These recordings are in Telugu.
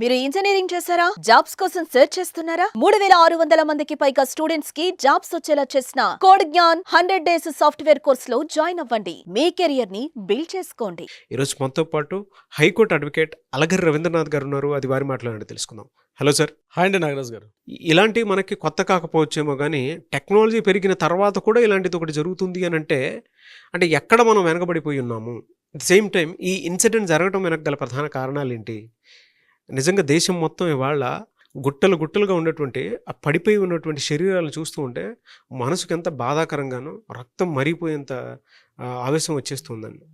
మీరు ఇంజనీరింగ్ చేశారా? జాబ్స్ కోసం సెర్చ్ చేస్తున్నారా? మూడు వేల ఆరు వందల మందికి పైగా స్టూడెంట్స్కి జాబ్స్ వచ్చేలా చేసిన code Gnan hundred days software కోర్స్లో జాయిన్ అవ్వండి. మీ కెరియర్ని బిల్డ్ చేసుకోండి. ఈరోజు మనతో పాటు హైకోర్టు అడ్వకేట్ అలగరి రవీంద్రనాథ్ గారు ఉన్నారు. అది వారి మాట్లాడండి తెలుసుకుందాం. హలో సార్ హాయ్ అండి నాగరాజ్ గారు. ఇలాంటివి మనకి కొత్త కాకపోవచ్చేమో కానీ టెక్నాలజీ పెరిగిన తర్వాత కూడా ఇలాంటిది ఒకటి జరుగుతుంది అని అంటే అంటే ఎక్కడ మనం వెనకబడిపోయి ఉన్నాము? అట్ సేమ్ టైం ఈ ఇన్సిడెంట్ జరగడం వెనక గల ప్రధాన కారణాలు ఏంటి? నిజంగా దేశం మొత్తం ఇవాళ గుట్టలు గుట్టలుగా ఉన్నటువంటి ఆ పడిపోయి ఉన్నటువంటి శరీరాలను చూస్తూ ఉంటే మనసుకు ఎంత బాధాకరంగానో రక్తం మరిగిపోయేంత ఆవేశం వచ్చేస్తుందండి.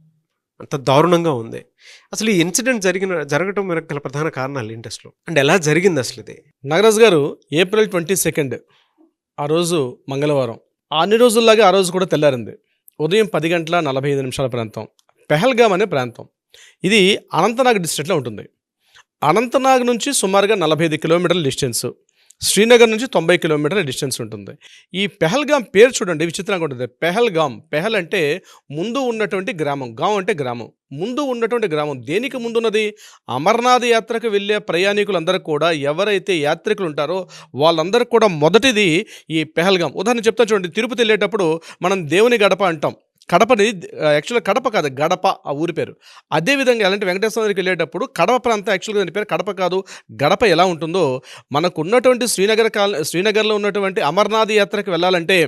అంత దారుణంగా ఉంది. అసలు ఈ ఇన్సిడెంట్ జరిగిన జరగటం వెనక గల ప్రధాన కారణాలు ఏంటి అసలు అంటే ఎలా జరిగింది అసలు ఇది? నాగరాజ్ గారు ఏప్రిల్ ట్వంటీ సెకండ్ ఆ రోజు మంగళవారం. అన్ని రోజుల్లాగా ఆ రోజు కూడా తెల్లారింది. ఉదయం పది గంటల నలభై ఐదు నిమిషాల ప్రాంతం పెహల్గామ్ అనే ప్రాంతం. ఇది అనంతనాగ్ డిస్ట్రిక్ట్లో ఉంటుంది. అనంతనాగ్ నుంచి సుమారుగా నలభై ఐదు కిలోమీటర్ల డిస్టెన్స్ శ్రీనగర్ నుంచి తొంభై కిలోమీటర్ల డిస్టెన్స్ ఉంటుంది. ఈ పెహల్గాం పేరు చూడండి విచిత్రంగా ఉంటుంది. పెహల్గాం పెహల్ అంటే ముందు ఉన్నటువంటి గ్రామం గాం అంటే గ్రామం. ముందు ఉన్నటువంటి గ్రామం దేనికి ముందున్నది? అమర్నాథ్ యాత్రకు వెళ్ళే ప్రయాణికులందరూ కూడా ఎవరైతే యాత్రికులు ఉంటారో వాళ్ళందరూ కూడా మొదటిది ఈ పెహల్గాం. ఉదాహరణ చెప్తా చూడండి తిరుపతి వెళ్ళేటప్పుడు మనం దేవుని గడప అంటాం. కడపని యాక్చువల్గా కడప కాదు గడప ఆ ఊరి పేరు. అదేవిధంగా ఎలాంటి వెంకటేశ్వర దగ్గరికి వెళ్ళేటప్పుడు కడప ప్రాంతం యాక్చువల్గా దాని పేరు కడప కాదు గడప ఎలా ఉంటుందో మనకు ఉన్నటువంటి శ్రీనగర్ కాల శ్రీనగర్లో ఉన్నటువంటి అమర్నాథ్ యాత్రకు వెళ్ళాలంటే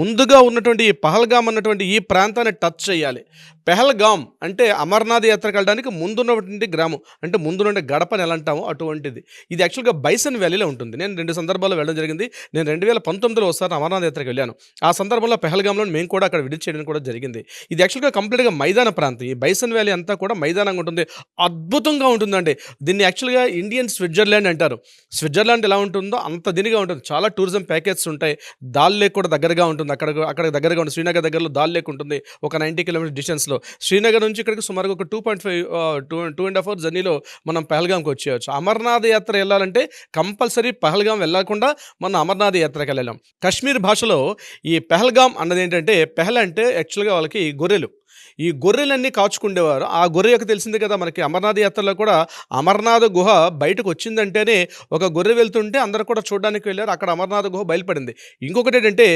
ముందుగా ఉన్నటువంటి ఈ పహల్గామ్ అన్నటువంటి ఈ ప్రాంతాన్ని టచ్ చేయాలి. పెహల్గామ్ అంటే అమర్నాథ్ యాత్రకు వెళ్ళడానికి ముందున్నటువంటి గ్రామం అంటే ముందున్న గడపని ఎలా అంటామో అటువంటిది. ఇది యాక్చువల్గా బైసన్ వ్యాలీలో ఉంటుంది. నేను రెండు సందర్భాల్లో వెళ్ళడం జరిగింది. నేను రెండు వేల పంతొమ్మిదిలో ఒకసారి అమర్నాథ్ యాత్రకు వెళ్ళాను. ఆ సందర్భంలో పెహల్గాంలో మేము కూడా అక్కడ విడిచి చేయడం కూడా జరిగింది. ఇది యాక్చువల్గా కంప్లీట్గా మైదాన ప్రాంతం. ఈ బైసన్ వ్యాలీ అంతా కూడా మైదానంగా ఉంటుంది. అద్భుతంగా ఉంటుందండి. దీన్ని యాక్చువల్గా ఇండియన్ స్విట్జర్లాండ్ అంటారు. స్విట్జర్లాండ్ ఎలా ఉంటుందో అంత దీనిగా ఉంటుంది. చాలా టూరిజం ప్యాకేజెస్ ఉంటాయి. దాల్ లేక్ కూడా దగ్గరగా ఉంటుంది. అక్కడ అక్కడ దగ్గరగా ఉంటుంది శ్రీనగర్ దగ్గరలో దాల్ లేక్ ఉంటుంది. ఒక నైంటీ కిలోమీటర్ డిస్టెన్స్లో. శ్రీనగర్ నుంచి ఇక్కడికి సుమారుగా ఒక two point five two two and half hour జర్నీలో మనం పహల్గాంకి వచ్చేయచ్చు. అమర్నాథ్ యాత్ర వెళ్ళాలంటే కంపల్సరీ పహల్గాం వెళ్ళకుండా మనం అమర్నాథ్ యాత్రకి వెళ్ళాం కాశ్మీర్ భాషలో ఈ పెహల్గాం అన్నది ఏంటంటే పెహల్ అంటే యాక్చువల్గా వాళ్ళకి గొర్రెలు. ఈ గొర్రెలన్నీ కాచుకుండేవారు. ఆ గొర్రె యొక్క తెలిసింది కదా మనకి అమర్నాథ్ యాత్రలో కూడా అమర్నాథ్ గుహ బయటకు వచ్చిందంటేనే ఒక గొర్రె వెళ్తుంటే అందరూ కూడా చూడడానికి వెళ్ళారు. అక్కడ అమర్నాథ్ గుహ బయలుపడింది. ఇంకొకటి ఏంటంటే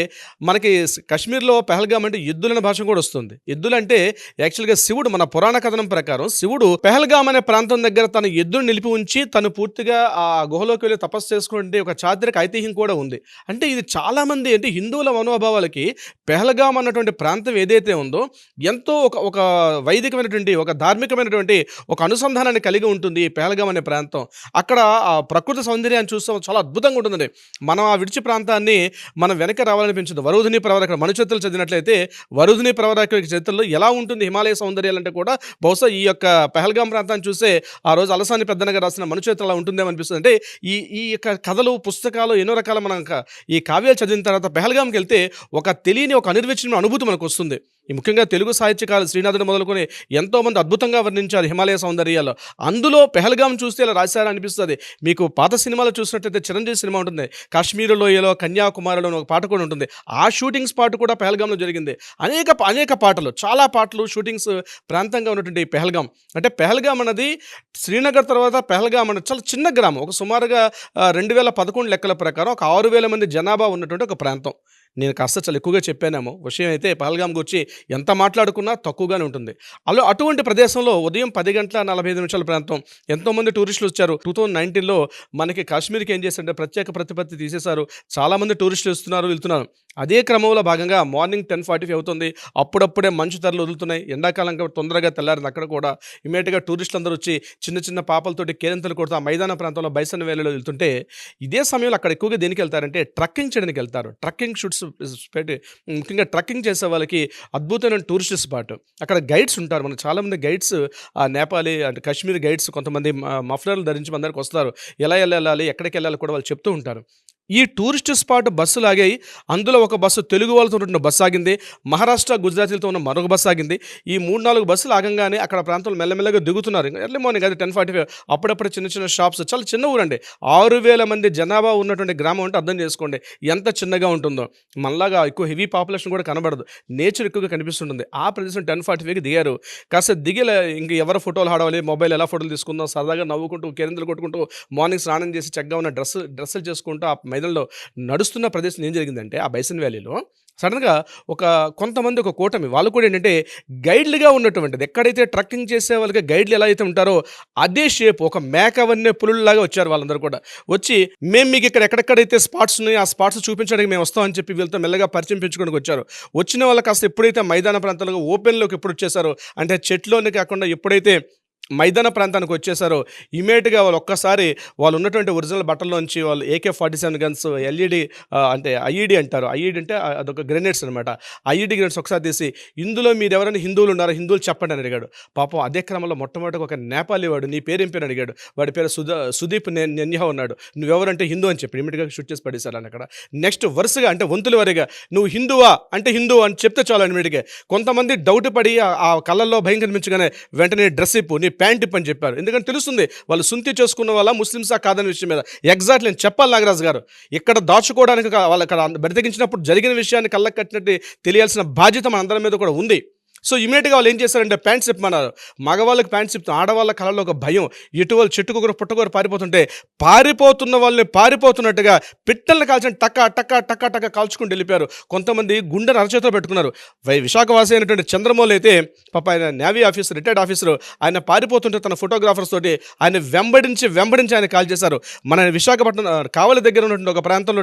మనకి కశ్మీర్లో కాశ్మీర్లో పెహల్గాం అంటే ఎద్దులనే భాష కూడా వస్తుంది. ఎద్దులంటే యాక్చువల్గా శివుడు మన పురాణ కథనం ప్రకారం శివుడు పెహల్గాం అనే ప్రాంతం దగ్గర తన ఎద్దును నిలిపి ఉంచి తను పూర్తిగా ఆ గుహలోకి వెళ్ళి తపస్సు చేసుకుంటే ఒక చారిత్రక ఐతిహ్యం కూడా ఉంది. అంటే ఇది చాలామంది అంటే హిందువుల మనోభావాలకి పెహల్గాం అన్నటువంటి ప్రాంతం ఏదైతే ఉందో ఎంతో ఒక ఒక వైదికమైనటువంటి ఒక ధార్మికమైనటువంటి ఒక అనుసంధానాన్ని కలిగి ఉంటుంది పేలగం అనే ప్రాంతం. అక్కడ ఆ ప్రకృతి సౌందర్యాన్ని చూస్తాం. చాలా అద్భుతంగా ఉంటుందండి. మనం ఆ విడిచి ప్రాంతాన్ని మనం వెనక రావాలనిపించదు. వరుధిని ప్రవరక మనుచరిత్రలు చదివినట్లయితే వరుధిని ప్రవరక చరిత్రలో ఎలా ఉంటుంది హిమాలయ సౌందర్యాలు అంటే కూడా బహుశా ఈ యొక్క పెహల్గాం ప్రాంతాన్ని చూస్తే ఆ రోజు అలసాని పెద్దనగా రాసిన మనుచరిత్ర అలా ఉంటుందేమో అనిపిస్తుంది. అంటే ఈ ఈ యొక్క కథలు పుస్తకాలు ఎన్నో రకాల మనం ఈ కావ్యాలు చదివిన తర్వాత పెహల్గాంకి వెళ్తే ఒక తెలియని ఒక అనిర్వచనమైన అనుభూతి మనకు వస్తుంది. ముఖ్యంగా తెలుగు సాహిత్యకారులు శ్రీనాథుడు మొదలుకొని ఎంతోమంది అద్భుతంగా వర్ణించారు హిమాలయ సౌందర్యాలు. అందులో పెహల్గాం చూస్తే ఇలా రాశారు అనిపిస్తుంది. మీకు పాత సినిమాలు చూసినట్టయితే చిరంజీవి సినిమా ఉంటుంది. కాశ్మీర్ లోయలో కన్యాకుమారిలో ఒక పాట కూడా ఉంటుంది. ఆ షూటింగ్ స్పాట్ కూడా పెహల్గాంలో జరిగింది. అనేక అనేక పాటలు చాలా పాటలు షూటింగ్స్ ప్రాంతంగా ఉన్నటువంటి పెహల్గాం. అంటే పెహల్గాం అన్నది శ్రీనగర్ తర్వాత పెహల్గాం అన్నది చాలా చిన్న గ్రామం. ఒక సుమారుగా రెండు వేల పదకొండు లెక్కల ప్రకారం ఒక ఆరు వేల మంది జనాభా ఉన్నటువంటి ఒక ప్రాంతం. నేను కాస్త చాలా ఎక్కువగా చెప్పానేమో. విషయం అయితే పహల్గాం గురించి ఎంత మాట్లాడుకున్నా తక్కువగానే ఉంటుంది. అలా అటువంటి ప్రదేశంలో ఉదయం పది గంటల నలభై ఐదు నిమిషాల ప్రాంతం ఎంతోమంది టూరిస్టులు వచ్చారు. టూ థౌజండ్ నైన్టీన్లో మనకి కాశ్మీర్కి ఏం చేశారంటే ప్రత్యేక ప్రతిపత్తి తీసేశారు. చాలామంది టూరిస్టులు వస్తున్నారు వెళ్తున్నారు. అదే క్రమంలో భాగంగా మార్నింగ్ టెన్ ఫార్టీ ఫైవ్ అవుతుంది. అప్పుడప్పుడే మంచు ధరలు వదులుతున్నాయి. ఎండాకాలం తొందరగా తెల్లారింది అక్కడ కూడా. ఇమీడియట్గా టూరిస్టులు అందరూ వచ్చి చిన్న చిన్న పాపలతోటి కేరింతలు కొడుతూ ఆ మైదాన ప్రాంతంలో బైసన్ వేలలో వెళ్తుంటే ఇదే సమయంలో అక్కడ ఎక్కువగా దేనికి వెళ్తారంటే ట్రక్కింగ్ చేయడానికి వెళ్తారు. ట్రక్కింగ్ షూట్స్ పెట్టి ముఖ్యంగా ట్రక్కింగ్ చేసే వాళ్ళకి అద్భుతమైన టూరిస్ట్ స్పాట్. అక్కడ గైడ్స్ ఉంటారు. మనకు చాలామంది గైడ్స్ ఆ నేపాలీ అంటే కాశ్మీర్ గైడ్స్ కొంతమంది మఫ్లర్లు ధరించి మన దగ్గరకు వస్తారు. ఎలా వెళ్ళాలి ఎక్కడికి వెళ్ళాలి కూడా వాళ్ళు చెప్తూ ఉంటారు. ఈ టూరిస్ట్ స్పాట్ బస్సు ఆగాయి. అందులో ఒక బస్సు తెలుగు వాళ్ళతో ఉన్న బస్సు ఆగింది. మహారాష్ట్ర గుజరాతీలతో ఉన్న మరొక బస్సు ఆగింది. ఈ మూడు నాలుగు బస్సులు ఆగంగానే అక్కడ ప్రాంతంలో మెల్లమెల్లగా దిగుతున్నారు. ఎర్లీ మార్నింగ్ అది టెన్ ఫార్టీ ఫైవ్ అప్పుడప్పుడు చిన్న చిన్న షాప్స్ చాలా చిన్న ఊరండి. ఆరు వేల మంది జనాభా ఉన్నటువంటి గ్రామం అంటే అర్థం చేసుకోండి. ఎంత చిన్నగా ఉంటుందో. మళ్ళాగా ఎక్కువ హెవీ పాపులేషన్ కూడా కనబడదు. నేచర్ ఎక్కువగా కనిపిస్తుంటుంది. ఆ ప్రదేశం టెన్ ఫార్టీ ఫైవ్కి దిగారు. కాస్త దిగి ఇంక ఎవరు ఫోటోలు ఆడవాలి మొబైల్ ఎలా ఫోటోలు తీసుకుందాం? సరదాగా నవ్వుకుంటూ కేరింతలు కొట్టుకుంటూ మార్నింగ్ స్నానం చేసి చక్కగా ఉన్న డ్రెస్ డ్రెస్సులు చేసుకుంటూ మైదానంలో నడుస్తున్న ప్రదేశం ఏం జరిగిందంటే ఆ బైసన్ వ్యాలీలో సడన్గా ఒక కొంతమంది ఒక కూటమి వాళ్ళు కూడా ఏంటంటే గైడ్లుగా ఉన్నటువంటిది. ఎక్కడైతే ట్రక్కింగ్ చేసే వాళ్ళకి గైడ్లు ఎలా అయితే ఉంటారో అదే షేప్ ఒక మేక వన్నే పులుల్లాగా వచ్చారు వాళ్ళందరూ కూడా. వచ్చి మేము మీకు ఇక్కడ ఎక్కడెక్కడైతే స్పాట్స్ ఉన్నాయో ఆ స్పాట్స్ చూపించడానికి మేము వస్తామని చెప్పి వీళ్ళతో మెల్లగా పరిచయం పెంచుకోడానికి వచ్చారు. వచ్చిన వాళ్ళు కాస్త ఎప్పుడైతే మైదాన ప్రాంతాలకు ఓపెన్లోకి ఎప్పుడు వచ్చేసారో అంటే చెట్లోనే కాకుండా ఎప్పుడైతే మైదాన ప్రాంతానికి వచ్చేసారో ఇమీడియట్గా వాళ్ళు ఒక్కసారి వాళ్ళు ఉన్నటువంటి ఒరిజినల్ బట్టల్లోంచి వాళ్ళు AK forty seven guns LED అంటే ఐఈడి అంటారు. ఐఈడి అంటే అదొక గ్రెనేడ్స్ అనమాట ఐఈడి గ్రెనేడ్స్ ఒకసారి తీసి ఇందులో మీరు ఎవరైనా హిందువులు ఉన్నారో? హిందువులు చెప్పండి అని అడిగాడు. పాపం అదే క్రమంలో మొట్టమొదటి ఒక నేపాలి వాడు నీ పేరు ఏం పేరు అడిగాడు. వాడి పేరు సుధా సుదీప్ నెన్యా ఉన్నాడు నువ్వెవరంటే హిందూ అని చెప్పి ఇమీడియట్గా షూట్ చేసి పడేశారు అని అక్కడ. నెక్స్ట్ వరుసగా అంటే వంతుల వారిగా నువ్వు హిందువా? అంటే హిందూ అని చెప్తే చాలు ఇమీడియట్గా. కొంతమంది డౌట్ పడి ఆ- ఆ కళ్ళల్లో భయం కనిపించగానే వెంటనే డ్రెస్ ఇప్పు నీ ప్యాంట్ పని అని చెప్పారు. ఎందుకంటే తెలుస్తుంది వాళ్ళు సుంతి చేసుకున్న వాళ్ళ ముస్లింసా కాదని విషయం మీద. ఎగ్జాక్ట్లీ నేను చెప్పాలి నాగరాజు గారు. ఇక్కడ దాచుకోవడానికి వాళ్ళు అక్కడ బెడతగించినప్పుడు జరిగిన విషయాన్ని కళ్ళకు కట్టినట్టు తెలియాల్సిన బాధ్యత మనందరి మీద కూడా ఉంది. సో ఇమీడియట్గా వాళ్ళు ఏం చేశారంటే ప్యాంట్స్ చెప్పమన్నారు మగవాళ్ళకి ప్యాంట్స్ చెప్తాం ఆడవాళ్ళ కళలో ఒక భయం. ఇటువలు చెట్టుకొకరు పుట్టకొరు పారిపోతుంటే పారిపోతున్న వాళ్ళని పారిపోతున్నట్టుగా పిట్టల్ని కాల్చిన టక్క టక్క టక్క టక్క కాల్చుకుంటూ వెళ్ళిపోయారు. కొంతమంది గుండెను అరచేతిలో పెట్టుకున్నారు. వై విశాఖవాసి అయినటువంటి చంద్రమౌళి అయితే పాప ఆయన నేవీ ఆఫీసర్ రిటైర్డ్ ఆఫీసర్ ఆయన పారిపోతుంటే తన ఫోటోగ్రాఫర్స్ తోటి ఆయన వెంబడించి వెంబడించి ఆయన కాల్ చేశారు. మన విశాఖపట్నం కావలి దగ్గర ఉన్నటువంటి ఒక ప్రాంతంలో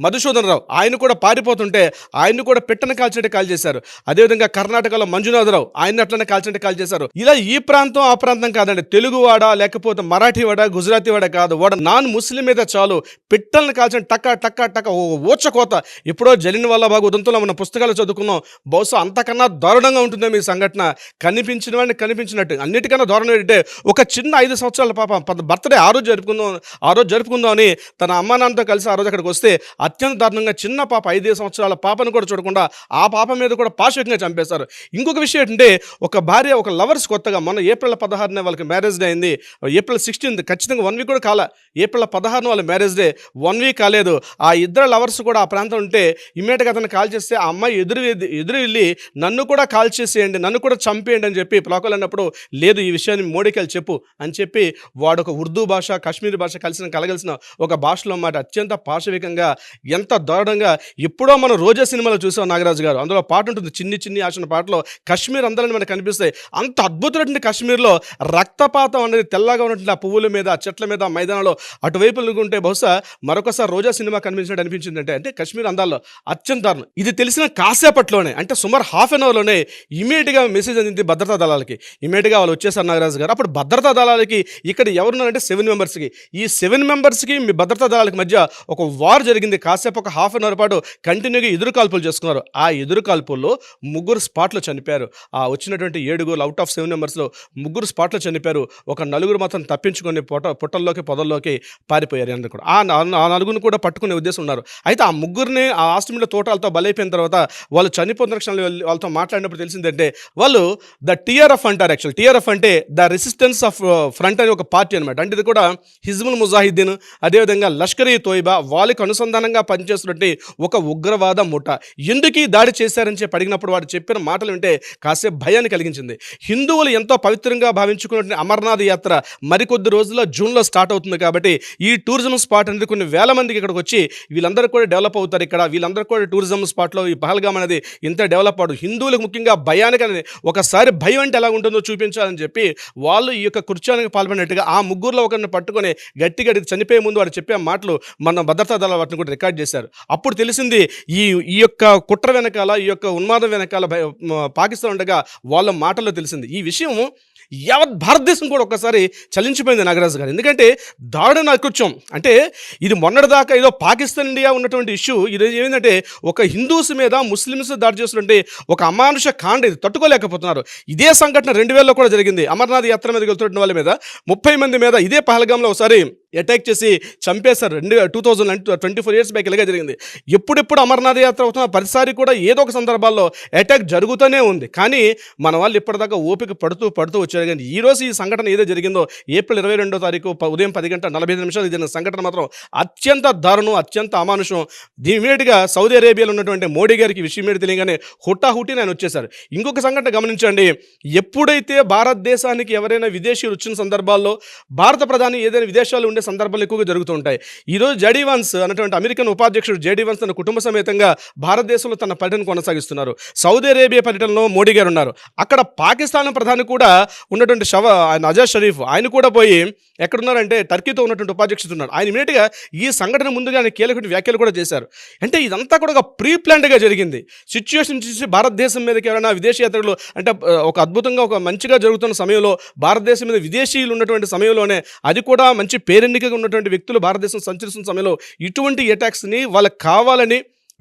మధుసూదన్ రావు ఆయన కూడా పారిపోతుంటే ఆయన్ని కూడా పెట్టన కాల్చినట్టు కాల్ చేశారు. అదేవిధంగా కర్ణాటకలో మంజునాథరావు ఆయన అట్లనే కాల్చినట్టు కాల్ చేశారు. ఇలా ఈ ప్రాంతం ఆ ప్రాంతం కాదండి. తెలుగువాడ లేకపోతే మరాఠీ వాడ గుజరాతీ కాదు. వాడ నాన్ ముస్లిం మీద చాలు పిట్టల్ని కాల్చిన టక్క టక్క టక్క ఓ ఊచకోత ఎప్పుడో జలిన్ వల్ల బాగా ఉదంతంలో మన పుస్తకాలు చదువుకున్నాం. బహుశా అంతకన్నా దారుణంగా ఉంటుందేమో మీ సంఘటన. కనిపించిన వాడిని కనిపించినట్టు. అన్నిటికన్నా దారుణం ఏంటంటే ఒక చిన్న ఐదు సంవత్సరాల పాప. బర్త్డే ఆ రోజు జరుపుకుందాం ఆ రోజు జరుపుకుందాం అని తన అమ్మానాన్నతో కలిసి ఆ రోజు అక్కడికి వస్తే అత్యంత దారుణంగా చిన్న పాప ఐదు సంవత్సరాల పాపను కూడా చూడకుండా ఆ పాప మీద కూడా పాశవికంగా చంపేశారు. ఇంకొక విషయం ఏంటంటే ఒక భార్య ఒక లవర్స్ కొత్తగా మొన్న ఏప్రిల్ పదహారున వాళ్ళకి మ్యారేజ్ డే అయింది. ఏప్రిల్ సిక్స్టీన్త్ ఖచ్చితంగా వన్ వీక్ కూడా కాల. ఏప్రిల్ పదహారున వాళ్ళ మ్యారేజ్ డే వన్ వీక్ కాలేదు. ఆ ఇద్దరు లవర్స్ కూడా ఆ ప్రాంతం ఉంటే ఇమ్మీడియట్గా అతను కాల్ చేస్తే ఆ అమ్మాయి ఎదురు ఎదురు వెళ్ళి నన్ను కూడా కాల్ చేసేయండి నన్ను కూడా చంపేయండి అని చెప్పి ప్లోకల్ అన్నప్పుడు లేదు ఈ విషయాన్ని మోడీకి చెప్పు అని చెప్పి వాడు ఒక ఉర్దూ భాష కాశ్మీరీ భాష కలిసిన కలగలిసిన ఒక భాషలో మాట అత్యంత పాశవికంగా ఎంత దారుణంగా ఎప్పుడో మనం రోజా సినిమాలో చూసాం నాగరాజు గారు. అందులో పాట ఉంటుంది చిన్ని చిన్ని ఆశన పాటలో కాశ్మీర్ అందాలని మనకు కనిపిస్తాయి అంత అద్భుతమైనటువంటి కాశ్మీర్లో రక్తపాతం అనేది తెల్లగా ఉన్నటువంటి ఆ పువ్వుల మీద ఆ చెట్ల మీద మైదానంలో అటువైపు ఉంటే బహుశా మరొకసారి రోజా సినిమా కనిపించినట్టు అనిపించింది అంటే అంటే కాశ్మీర్ అందాల్లో అత్యంత దారుణం. ఇది తెలిసిన కాసేపట్లోనే అంటే సుమారు హాఫ్ అన్ అవర్లోనే ఇమీడియట్గా మెసేజ్ అందింది భద్రతా దళాలకి. ఇమీడియట్గా వాళ్ళు వచ్చేసారు నాగరాజు గారు. అప్పుడు భద్రతా దళాలకి ఇక్కడ ఎవరున్నారంటే సెవెన్ మెంబర్స్కి. ఈ సెవెన్ మెంబర్స్కి మీ భద్రతా దళాలకి మధ్య ఒక వార్ జరిగింది కాసేపు ఒక హాఫ్ అన్ అవర్ పాటు కంటిన్యూగా ఎదురు కాల్పులు చేసుకున్నారు. ఆ ఎదురు కాల్పుల్లో ముగ్గురు స్పాట్లో చనిపోయారు. ఆ వచ్చినటువంటి ఏడుగురు అవుట్ ఆఫ్ సెవెన్ మెంబర్స్లో ముగ్గురు స్పాట్లో చనిపోయారు. ఒక నలుగురు మాత్రం తప్పించుకొని పొట పుట్టల్లోకి పొదల్లోకి పారిపోయారు అందరు కూడా. ఆ ఆ నలుగురిని కూడా పట్టుకునే ఉద్దేశం ఉన్నారు. అయితే ఆ ముగ్గురిని ఆ ఆస్ట్రేలియా తోటాలతో బలైపోయిన తర్వాత వాళ్ళు చనిపోతున్న క్షణంలో వాళ్ళతో మాట్లాడినప్పుడు తెలిసిందంటే వాళ్ళు ద టీఆర్ఎఫ్ అంటారు యాక్చువల్ టీఆర్ఎఫ్ అంటే ద రెసిస్టెన్స్ ఆఫ్ ఫ్రంట్ అనే ఒక పార్టీ అనమాట అంటే ఇది కూడా హిజ్బుల్ ముజాహిద్దీన్ అదేవిధంగా లష్కర్ ఈ తోయిబా వాళ్ళకి అనుసంధానంగా పనిచేస్తున్నట్టు ఒక ఉగ్రవాద ముఠ ఎందుకు ఈ దాడి చేశారని చెప్పి అడిగినప్పుడు వాడు చెప్పిన మాటలు వింటే కాసేపు భయాన్ని కలిగించింది. హిందువులు ఎంతో పవిత్రంగా భావించుకున్న అమర్నాథ్ యాత్ర మరికొద్ది రోజుల్లో జూన్లో స్టార్ట్ అవుతుంది కాబట్టి ఈ టూరిజం స్పాట్ అనేది కొన్ని వేల మందికి ఇక్కడికి వచ్చి వీళ్ళందరూ కూడా డెవలప్ అవుతారు ఇక్కడ. వీళ్ళందరూ కూడా టూరిజం స్పాట్లో ఈ పహల్గామ్ అనేది ఇంత డెవలప్ అవడం హిందువులకు ముఖ్యంగా భయానికి అనేది ఒకసారి భయం అంటే ఎలా ఉంటుందో చూపించాలని చెప్పి వాళ్ళు ఈ యొక్క కృత్యానికి పాల్పడినట్టుగా ఆ ముగ్గురులో ఒకరిని పట్టుకొని గట్టి చనిపోయే ముందు వాడు చెప్పే మాటలు మన భద్రతా దళాలు వాటిని కూడా రికార్డ్ చేశారు. అప్పుడు తెలిసింది ఈ ఈ యొక్క కుట్ర వెనకాల ఈ యొక్క ఉన్మాదం వెనకాల భయ- పాకిస్తాన్ ఉండగా వాళ్ళ మాటల్లో తెలిసింది. ఈ విషయం యావత్ భారతదేశం కూడా ఒక్కసారి చలించిపోయింది నాగరాజు గారు. ఎందుకంటే దారుణ నకృత్యం. అంటే ఇది మొన్నటిదాకా ఏదో పాకిస్తాన్ ఇండియా ఉన్నటువంటి ఇష్యూ. ఇది ఏంటంటే ఒక హిందూస్ మీద ముస్లిమ్స్ దాడి చేస్తున్నటువంటి ఒక అమానుష కాండ ఇది తట్టుకోలేకపోతున్నారు. ఇదే సంఘటన రెండు వేలలో కూడా జరిగింది. అమర్నాథ్ యాత్ర మీద వెళ్తున్న వాళ్ళ మీద ముప్పై మంది మీద ఇదే పహల్గాంలో ఒకసారి అటాక్ చేసి చంపేశారు. రెండు two thousand twenty four years back ఇలాగే జరిగింది. ఎప్పుడెప్పుడు అమర్నాథ్ యాత్ర అవుతున్న ప్రతిసారి కూడా ఏదో ఒక సందర్భాల్లో అటాక్ జరుగుతూనే ఉంది. కానీ మన వాళ్ళు ఇప్పటిదాకా ఓపిక పడుతూ పడుతూ వచ్చారు. కానీ ఈ ఈ సంఘటన ఏదో జరిగిందో ఏప్రిల్ ఇరవై రెండో తారీఖు ఉదయం పది గంటల నలభై ఐదు నిమిషాలు జరిగిన సంఘటన మాత్రం అత్యంత దారుణం అత్యంత అమానుషం. ఇమీడియట్గా సౌదీ అరేబియాలో ఉన్నటువంటి మోడీ గారికి విషయం మీద తెలియగానే హుటాహుటి ఆయన వచ్చేశారు. ఇంకొక సంఘటన గమనించండి. ఎప్పుడైతే భారతదేశానికి ఎవరైనా విదేశీయులు వచ్చిన సందర్భాల్లో భారత ప్రధాని ఏదైనా విదేశాలు ఉండే సందర్భాలు ఎక్కువగా జరుగుతూ ఉంటాయి. ఈరోజు జేడీ వన్స్ అన్నటువంటి అమెరికన్ ఉపాధ్యక్షుడు జేడీ వన్స్ తన కుటుంబ సమేతంగా భారతదేశంలో తన పర్యటన కొనసాగిస్తున్నారు. సౌదీ అరేబియా పర్యటనలో మోడీ గారు ఉన్నారు. అక్కడ పాకిస్తాన్ ప్రధాని కూడా ఉన్నటువంటి షవ ఆయన అజాజ్ షరీఫ్ ఆయన కూడా పోయి ఎక్కడున్నారంటే టర్కీతో ఉన్నటువంటి ఉపాధ్యక్షుడు ఉన్నారు ఆయన ఇమీడియట్గా ఈ సంఘటన ముందుగానే కీలక వ్యాఖ్యలు కూడా చేశారు. అంటే ఇదంతా కూడా ఒక ప్రీ ప్లాన్డ్గా జరిగింది. సిచ్యువేషన్ చూసి భారతదేశం మీదకి ఎవరైనా విదేశీ యాత్రలు అంటే ఒక అద్భుతంగా ఒక మంచిగా జరుగుతున్న సమయంలో భారతదేశం మీద విదేశీయులు ఉన్నటువంటి సమయంలోనే అది కూడా మంచి పేరెన్నికగా ఉన్నటువంటి వ్యక్తులు భారతదేశం సంచరిస్తున్న సమయంలో ఇటువంటి అటాక్స్ని వాళ్ళకి కావాలని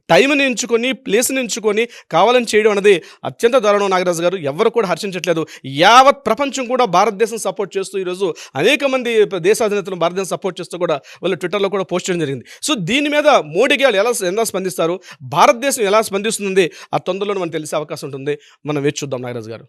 టైంని ఎంచుకొని ప్లేస్ని ఎంచుకొని కావాలని చేయడం అనేది అత్యంత దారుణం నాగరాజు గారు. ఎవరు కూడా హర్షించట్లేదు. యావత్ ప్రపంచం కూడా భారతదేశం సపోర్ట్ చేస్తూ ఈరోజు అనేక మంది దేశాధినేతలు భారతదేశం సపోర్ట్ చేస్తూ కూడా వాళ్ళు ట్విట్టర్లో కూడా పోస్ట్ చేయడం జరిగింది. సో దీని మీద మోడీ గారు ఎలా ఎలా స్పందిస్తారు? భారతదేశం ఎలా స్పందిస్తుంది ఆ తొందరలో మనకు తెలిసే అవకాశం ఉంటుంది. మనం వేచి చూద్దాం నాగరాజు గారు.